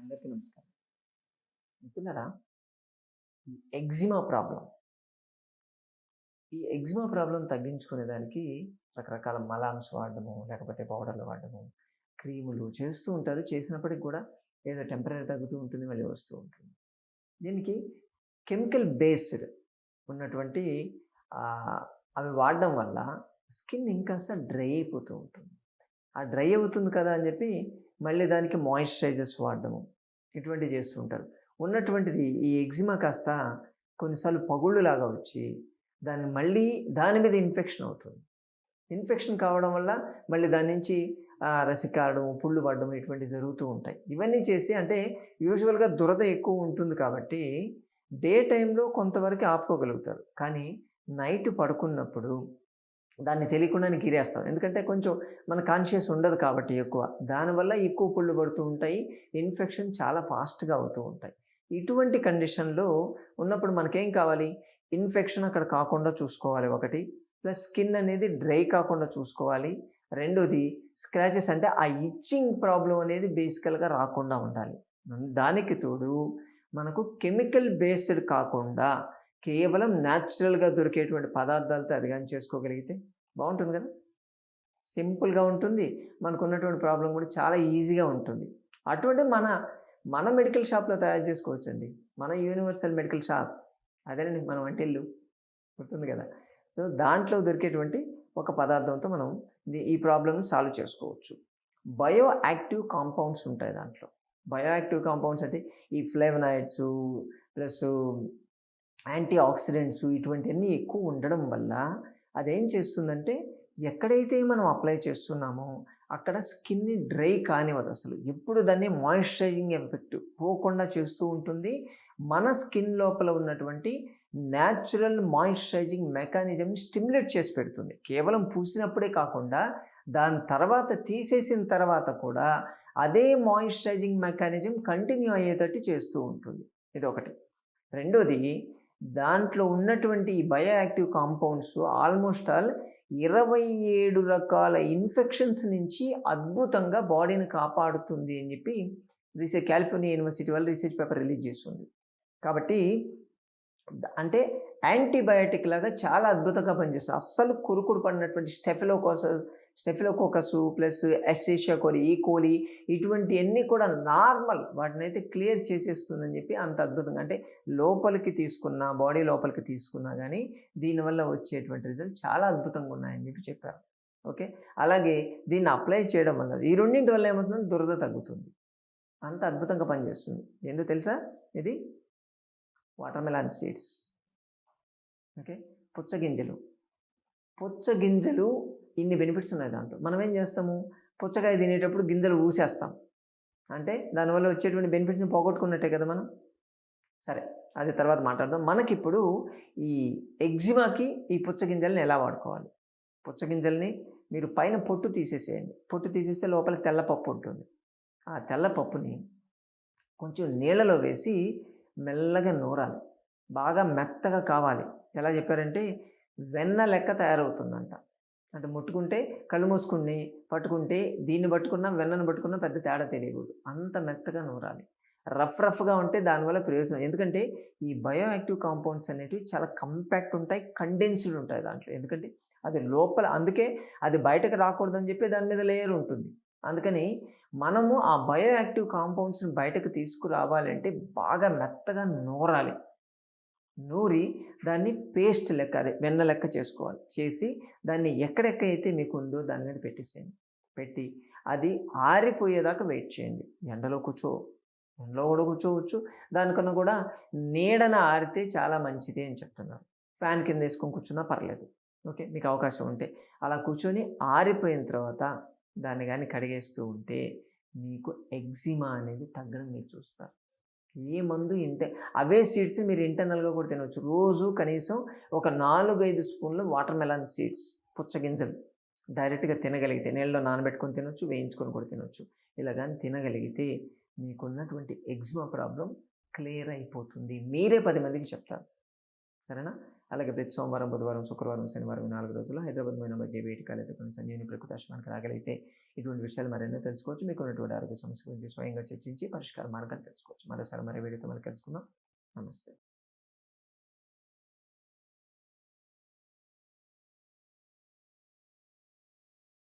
అందరికీ నమస్కారం. మిత్రులారా ఈ ఎగ్జిమా ప్రాబ్లం. ఈ ఎగ్జిమా ప్రాబ్లం తగ్గించుకునే దానికి రకరకాల మలామ్స్ వాడడము లేకపోతే పౌడర్లు వాడడము క్రీములు చేస్తూ ఉంటారు. చేసినప్పటికి కూడా ఏదో టెంపరీ తగ్గుతూ ఉంటుంది మళ్ళీ వస్తూ ఉంటుంది. దీనికి కెమికల్ బేస్డ్ ఉన్నటువంటి అవి వాడడం వల్ల స్కిన్ ఇంకాస్త డ్రై అయిపోతూ ఉంటుంది. ఆ డ్రై అవుతుంది కదా అని చెప్పి మళ్ళీ దానికి మాయిశ్చరైజర్స్ వాడడము ఇటువంటివి చేస్తూ ఉంటారు ఉన్నటువంటిది ఈ ఎగ్జిమా కాస్త కొన్నిసార్లు పగుళ్ళు లాగా వచ్చి దాన్ని మళ్ళీ దాని మీద ఇన్ఫెక్షన్ అవుతుంది. ఇన్ఫెక్షన్ కావడం వల్ల మళ్ళీ దాని నుంచి రసికాడడం కారడం పుళ్ళు పడడం ఇటువంటివి జరుగుతూ ఉంటాయి. ఇవన్నీ చేసి అంటే యూజువల్గా దురద ఎక్కువ ఉంటుంది కాబట్టి డే టైంలో కొంతవరకు ఆపుకోగలుగుతారు. కానీ నైట్ పడుకున్నప్పుడు దాన్ని తెలియకుండానే గిరేస్తాం. ఎందుకంటే కొంచెం మన కాన్షియస్ ఉండదు కాబట్టి ఎక్కువ. దానివల్ల ఎక్కువ పుళ్ళు పడుతూ ఉంటాయి ఇన్ఫెక్షన్ చాలా ఫాస్ట్గా అవుతూ ఉంటాయి. ఇటువంటి కండిషన్లో ఉన్నప్పుడు మనకేం కావాలి? ఇన్ఫెక్షన్ అక్కడ కాకుండా చూసుకోవాలి ఒకటి. ప్లస్ స్కిన్ అనేది డ్రై కాకుండా చూసుకోవాలి. రెండోది స్క్రాచెస్ అంటే ఆ ఇచ్చింగ్ ప్రాబ్లం అనేది బేసికల్గా రాకుండా ఉండాలి. దానికి తోడు మనకు కెమికల్ బేస్డ్ కాకుండా కేవలం న్యాచురల్గా దొరికేటువంటి పదార్థాలతో అధిగం చేసుకోగలిగితే బాగుంటుంది కదా? సింపుల్గా ఉంటుంది. మనకు ఉన్నటువంటి ప్రాబ్లం కూడా చాలా ఈజీగా ఉంటుంది. అటువంటి మన మన మెడికల్ షాప్లో తయారు చేసుకోవచ్చండి. మన యూనివర్సల్ మెడికల్ షాప్. అదేనండి మనం అంటే ఇల్లు. గుర్తుంది కదా? సో దాంట్లో దొరికేటువంటి ఒక పదార్థంతో మనం ఈ ప్రాబ్లమ్ని సాల్వ్ చేసుకోవచ్చు. బయో యాక్టివ్ కాంపౌండ్స్ ఉంటాయి దాంట్లో. బయో యాక్టివ్ కాంపౌండ్స్ అంటే ఈ ఫ్లేవనాయిడ్స్ ప్లస్ యాంటీ ఆక్సిడెంట్స్ ఇటువంటివన్నీ ఎక్కువ ఉండడం వల్ల అదేం చేస్తుందంటే ఎక్కడైతే మనం అప్లై చేస్తున్నామో అక్కడ స్కిన్ని డ్రై కానివ్వదు అసలు. ఎప్పుడు దాన్ని మాయిశ్చరైజింగ్ ఎఫెక్ట్ పోకుండా చేస్తూ ఉంటుంది. మన స్కిన్ లోపల ఉన్నటువంటి న్యాచురల్ మాయిశ్చరైజింగ్ మెకానిజం స్టిమ్యులేట్ చేసి పెడుతుంది. కేవలం పూసినప్పుడే కాకుండా దాని తర్వాత తీసేసిన తర్వాత కూడా అదే మాయిశ్చరైజింగ్ మెకానిజం కంటిన్యూ అయ్యేటట్టు చేస్తూ ఉంటుంది. ఇది ఒకటి రెండోది దాంట్లో ఉన్నటువంటి ఈ bio active compounds almost all ఇరవై ఏడు రకాల ఇన్ఫెక్షన్స్ నుంచి అద్భుతంగా బాడీని కాపాడుతుంది అని చెప్పి రీసెర్చ్ కాలిఫోర్నియా యూనివర్సిటీ వాళ్ళు రీసెర్చ్ పేపర్ రిలీజ్ చేస్తుంది. కాబట్టి అంటే యాంటీబయాటిక్ లాగా చాలా అద్భుతంగా పనిచేస్తుంది. అస్సలు కురుకుడు పడినటువంటి స్టెఫిలోకోసస్ స్టెఫిలోకోకస్ ప్లస్ ఎస్సేషియా కోలి ఈ కోలి ఇటువంటివన్నీ కూడా నార్మల్ వాటిని అయితే క్లియర్ చేసేస్తుందని చెప్పి అంత అద్భుతంగా అంటే లోపలికి తీసుకున్నా బాడీ లోపలికి తీసుకున్నా కానీ దీనివల్ల వచ్చేటువంటి రిజల్ట్ చాలా అద్భుతంగా ఉన్నాయని చెప్పి చెప్పారు. ఓకే? అలాగే దీన్ని అప్లై చేయడం వల్ల ఈ రెండింటి వల్ల ఏమవుతుంది? దురద తగ్గుతుంది. అంత అద్భుతంగా పనిచేస్తుంది. ఎందుకు తెలుసా? ఇది వాటర్మెలాన్ సీడ్స్. ఓకే? పుచ్చగింజలు. పుచ్చగింజలు ఇన్ని బెనిఫిట్స్ ఉన్నాయి దాంట్లో. మనం ఏం చేస్తాము? పుచ్చకాయ తినేటప్పుడు గింజలు ఊసేస్తాం. అంటే దానివల్ల వచ్చేటువంటి బెనిఫిట్స్ని పోగొట్టుకున్నట్టే కదా మనం? సరే అది తర్వాత మాట్లాడదాం. మనకిప్పుడు ఈ ఎగ్జిమాకి ఈ పుచ్చగింజల్ని ఎలా వాడుకోవాలి? పుచ్చగింజల్ని మీరు పైన పొట్టు తీసేసేయండి. పొట్టు తీసేస్తే లోపల తెల్ల పప్పు ఉంటుంది. ఆ తెల్ల పప్పుని కొంచెం నీళ్ళలో వేసి మెల్లగా నూరాలి. బాగా మెత్తగా కావాలి. ఎలా చెప్పారంటే వెన్న లెక్క తయారవుతుందంట. అంటే ముట్టుకుంటే కళ్ళు మూసుకుని పట్టుకుంటే దీన్ని పట్టుకున్నా వెన్నను పట్టుకున్నా పెద్ద తేడా తెలియకూడదు. అంత మెత్తగా నూరాలి. రఫ్ రఫ్గా ఉంటే దానివల్ల ప్రయోజనం. ఎందుకంటే ఈ బయో యాక్టివ్ కాంపౌండ్స్ అనేటివి చాలా కంపాక్ట్ ఉంటాయి కండెన్స్డ్ ఉంటాయి దాంట్లో. ఎందుకంటే అది లోపల అందుకే అది బయటకు రాకూడదని చెప్పి దాని మీద లేయర్ ఉంటుంది. అందుకని మనము ఆ బయో యాక్టివ్ కాంపౌండ్స్ని బయటకు తీసుకురావాలంటే బాగా మెత్తగా నూరాలి. నూరి దాన్ని పేస్ట్ లెక్క అదే వెన్న లెక్క చేసుకోవాలి. చేసి దాన్ని ఎక్కడెక్కడైతే మీకు ఉందో దాని మీద పెట్టేసేయండి. పెట్టి అది ఆరిపోయేదాకా వెయిట్ చేయండి. ఎండలో కూర్చో ఎండలో కూడా కూర్చోవచ్చు. దానికన్నా కూడా నీడన ఆరితే చాలా మంచిది అని చెప్తున్నారు. ఫ్యాన్ కింద వేసుకొని కూర్చున్నా పర్లేదు. ఓకే? మీకు అవకాశం ఉంటే. అలా కూర్చొని ఆరిపోయిన తర్వాత దాన్ని కానీ కడిగేస్తూ ఉంటే మీకు ఎగ్జిమా అనేది తగ్గడం మీరు చూస్తారు. ఏ మందు ఇంటే అవే సీడ్స్ మీరు ఇంటర్నల్గా కూడా తినవచ్చు రోజు కనీసం ఒక నాలుగైదు స్పూన్లు వాటర్ మెలాన్ సీడ్స్ పుచ్చగింజలు డైరెక్ట్గా తినగలిగితే నీళ్ళలో నానబెట్టుకొని తినొచ్చు వేయించుకొని కూడా తినొచ్చు. ఇలా కానీ తినగలిగితే మీకున్నటువంటి ఎగ్జిమా ప్రాబ్లం క్లియర్ అయిపోతుంది. మీరే పది మందికి చెప్తారు. సరేనా? అలాగే ప్రతి సోమవారం, బుధవారం, శుక్రవారం, శనివారం నాలుగు రోజుల్లో హైదరాబాద్ మెయిన్ మధ్య జేబీఐటీ కాలేజ్ దగ్గర ప్రకృతి ఆశ్రమానికి రాగలిగితే ఇటువంటి విషయాలు మరెన్నో తెలుసుకోవచ్చు. మీకున్నటువంటి ఆరోగ్య సమస్య గురించి స్వయంగా చర్చించి పరిష్కార మార్గాలు తెలుసుకోవచ్చు. మరోసారి మరి వీడియోతో మళ్ళీ కలుసుకుందాం. నమస్తే.